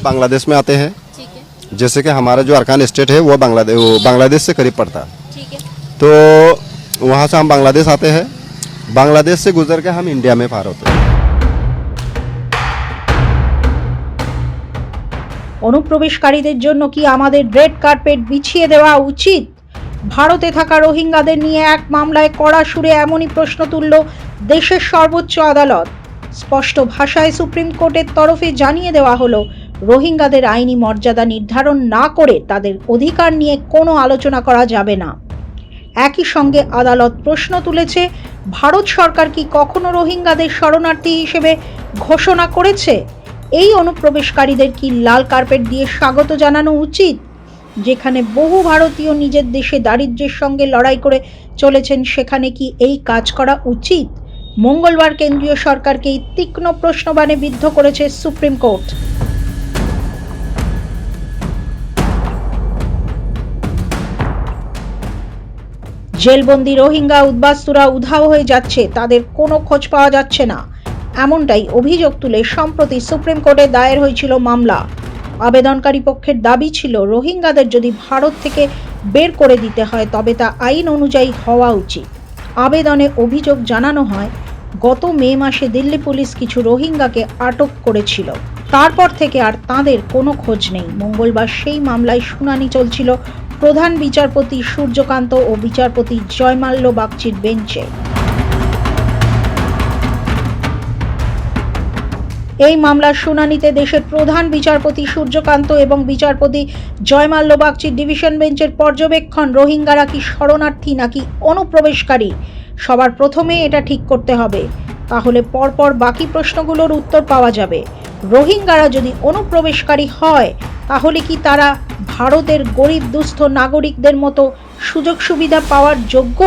बांग्लादेश में आते हैं ठीक है जैसे कि हमारा जो अरकान स्टेट है वो बांग्लादेश वो बांग्लादेश से करीब पड़ता है ठीक है तो वहाँ से हम बांग्लादेश आते हैं बांग्लादेश से गुजर के हम इंडिया में पार होते हैं অনুপ্রবেশকারীদের জন্য কি আমাদের রেড কার্পেট বিছিয়ে দেওয়া উচিত ভারতে থাকা রোহিঙ্গাদের নিয়ে এক মামলায় কড়া সুরে এমনই প্রশ্ন তুলল দেশের সর্বোচ্চ আদালত স্পষ্ট ভাষায় সুপ্রিম কোর্টের তরফে জানিয়ে দেওয়া হলো রোহিঙ্গাদের আইনি মর্যাদা নির্ধারণ না করে তাদের অধিকার নিয়ে কোনো আলোচনা করা যাবে না। একই সঙ্গে আদালত প্রশ্ন তুলেছে, ভারত সরকার কি কখনো রোহিঙ্গাদের শরণার্থী হিসেবে ঘোষণা করেছে? এই অনুপ্রবেশকারীদের কি লাল কার্পেট দিয়ে স্বাগত জানানো উচিত? যেখানে বহু ভারতীয় নিজের দেশে দারিদ্র্যের সঙ্গে লড়াই করে চলেছেন, সেখানে কি এই কাজ করা উচিত? মঙ্গলবার কেন্দ্রীয় সরকারকে তীক্ষ্ণ প্রশ্নবাণে বিদ্ধ করেছে সুপ্রিম কোর্ট। জেলবন্দি রোহিঙ্গা উদ্বাস্তুরা উধাও হয়ে যাচ্ছে, তাদের কোনো খোঁজ পাওয়া যাচ্ছে না। এমনটাই অভিযোগ তুলে সম্প্রতি সুপ্রিম কোর্টে দায়ের হয়েছিল মামলা। আবেদনকারী পক্ষের দাবি ছিল, রোহিঙ্গাদের যদি ভারত থেকে বের করে দিতে হয়, তবে তা আইন অনুযায়ী হওয়া উচিত। আবেদনে অভিযোগ জানানো হয়, গত মে মাসে দিল্লি পুলিশ কিছু রোহিঙ্গাকে আটক করেছিল। তারপর থেকে আর তাদের কোনো খোঁজ নেই। মঙ্গলবার সেই মামলায় শুনানি চলছিল প্রধান বিচারপতি সূর্যকান্ত ও বিচারপতি জয়মাল্য বাগচির বেঞ্চে। এই মামলার শুনানিতে দেশের প্রধান বিচারপতি সূর্যকান্ত এবং বিচারপতি জয়মাল্য বাগচির ডিভিশন বেঞ্চের পর্যবেক্ষণ রোহিঙ্গারা কি শরণার্থী নাকি অনুপ্রবেশকারী? সবার প্রথমে এটা ঠিক করতে হবে। তাহলে পরপর বাকি প্রশ্নগুলোর উত্তর পাওয়া যাবে। রোহিঙ্গারা যদি অনুপ্রবেশকারী হয়, তাহলে কি তারা ভারতের গরিব দুস্থ নাগরিকদের মতো সুযোগ সুবিধা পাওয়ার যোগ্য?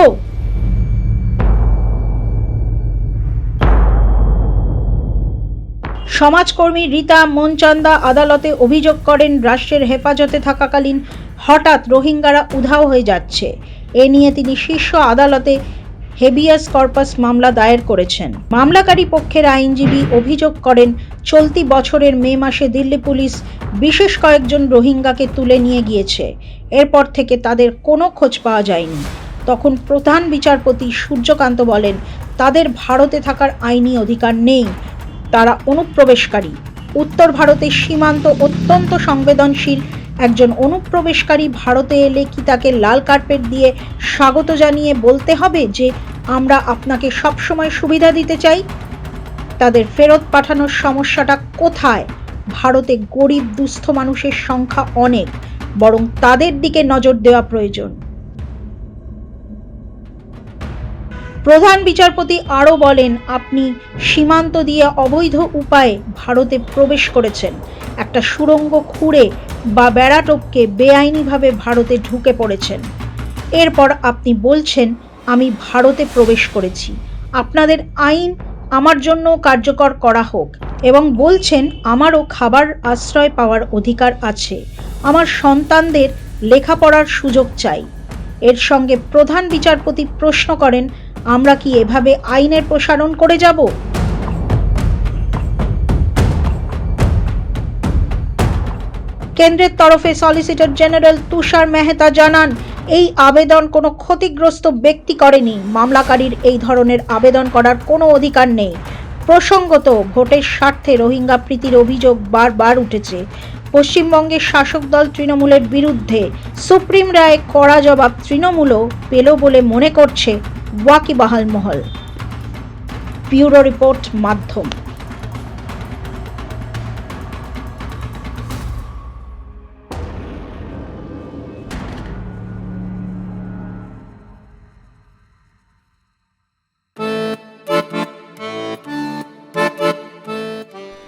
সমাজকর্মী রীতা মনচান্দা আদালতে অভিযোগ করেন, রাষ্ট্রের হেফাজতে থাকাকালীন হঠাৎ রোহিঙ্গারা উধাও হয়ে যাচ্ছে। এ নিয়ে তিনি শীর্ষ আদালতে হেবিয়াস কর্পাস মামলা দায়ের করেছেন। মামলাকারী পক্ষের আইনজীবী অভিযোগ করেন, চলতি বছরের মে মাসে দিল্লি পুলিশ বিশেষ কয়েকজন রোহিঙ্গাকে তুলে নিয়ে গিয়েছে। এরপর থেকে তাদের কোনো খোঁজ পাওয়া যায়নি। তখন প্রধান বিচারপতি সূর্যকান্ত বলেন, তাদের ভারতে থাকার আইনি অধিকার নেই। তারা অনুপ্রবেশকারী। উত্তর ভারতের সীমান্ত অত্যন্ত সংবেদনশীল। একজন অনুপ্রবেশকারী ভারতে এলে কি তাকে লাল কার্পেট দিয়ে স্বাগত জানিয়ে বলতে হবে যে, আমরা আপনাকে সবসময় সুবিধা দিতে চাই? তাদের ফেরত পাঠানোর সমস্যাটা কোথায়? ভারতে গরিব, দুস্থ মানুষের সংখ্যা অনেক, বরং তাদের দিকে নজর দেওয়া প্রয়োজন। প্রধান বিচারপতি আরও বলেন, আপনি সীমান্ত দিয়ে অবৈধ উপায়ে ভারতে প্রবেশ করেছেন। একটা সুড়ঙ্গ খুঁড়ে বা বেড়া টপকে বেআইনিভাবে ভারতে ঢুকে পড়েছেন। এরপর আপনি বলছেন, আমি ভারতে প্রবেশ করেছি। আপনাদের আইন আমার জন্য কার্যকর করা হোক। এবং বলছেন, আমারও খাবার আশ্রয় পাওয়ার অধিকার আছে। আমার সন্তানদের লেখাপড়ার সুযোগ চাই। এর সঙ্গে প্রধান বিচারপতি প্রশ্ন করেন, আমরা কি এভাবে আইনের প্রসারণ করে যাব? কেন্দ্রের তরফে সলিসিটর জেনারেল তুষার মেহতা জানান, এই আবেদন কোনো ক্ষতিগ্রস্ত ব্যক্তি করেনি। মামলাকারীর এই ধরনের আবেদন করার কোনো অধিকার নেই। প্রসঙ্গত, ভোটের স্বার্থে রোহিঙ্গা প্রীতির অভিযোগ বারবার উঠেছে। পশ্চিমবঙ্গের শাসক দল তৃণমূলের বিরুদ্ধে সুপ্রিম রায়ে কড়া জবাব তৃণমূলও পেল বলে মনে করছে ওয়াকিবাহাল মহল। ব্যুরো রিপোর্ট মাধ্যম।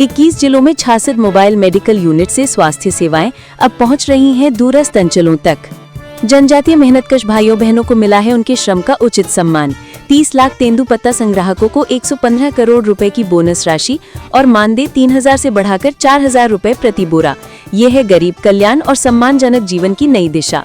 21 जिलों में छियासठ मोबाइल मेडिकल यूनिट से स्वास्थ्य सेवाएँ अब पहुँच रही हैं दूरस्थ अंचलों तक। जनजातीय मेहनतकश भाइयों बहनों को मिला है उनके श्रम का उचित सम्मान। 30 लाख तेंदुपत्ता संग्राहकों को 115 करोड़ रुपए की बोनस राशि और मानदेय 3000 से बढ़ाकर 4000 रुपए प्रति बोरा। ये है गरीब कल्याण और सम्मानजनक जीवन की नई दिशा।